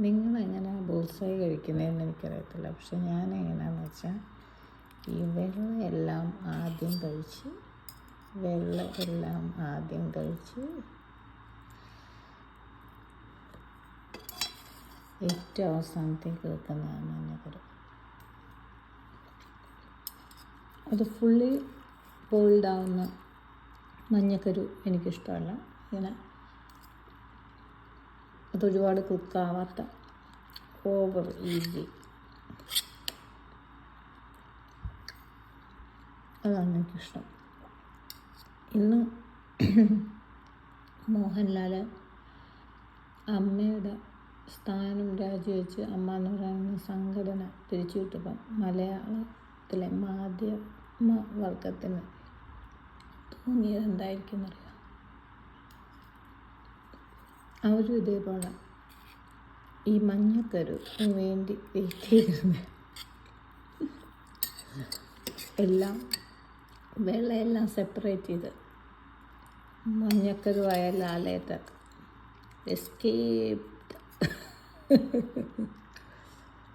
നിങ്ങളെങ്ങനെ ബോൾസായി കഴിക്കുന്നതെന്ന് എനിക്കറിയത്തില്ല. പക്ഷെ ഞാൻ എങ്ങനെയാണെന്ന് വെച്ചാൽ ഈ വെള്ളം എല്ലാം ആദ്യം കഴിച്ച് വെള്ളം എല്ലാം ആദ്യം കഴിച്ച് ഏറ്റവും അവസാനത്തേക്ക് വെക്കുന്നതാണ് മഞ്ഞക്കറി അത് ഫുള്ളി ബോയിൽഡ് ആവുന്ന മഞ്ഞക്കരു എനിക്കിഷ്ടമല്ല. ഇങ്ങനെ അതൊരുപാട് കുക്കാവാത്ത ഓവർ ഈസി. അതാണ് എനിക്കിഷ്ടം ഇന്ന് മോഹൻലാൽ അമ്മയുടെ സ്ഥാനം രാജിവെച്ച് അമ്മ എന്ന് പറയുന്ന സംഘടന പിരിച്ചുവിട്ടപ്പം മലയാളത്തിലെ മാധ്യമ വർഗത്തിന് തോന്നിയത് എന്തായിരിക്കും എന്നറിയാം അവരും ഇതേപോലെ ഈ മഞ്ഞക്കരു വേണ്ടി വെയിറ്റ് ചെയ്തിരുന്നത് എല്ലാം വെള്ളയെല്ലാം സെപ്പറേറ്റ് ചെയ്ത് മഞ്ഞക്കരുവായ ആലയത്തൊക്കെ എസ്കേപ്ഡ്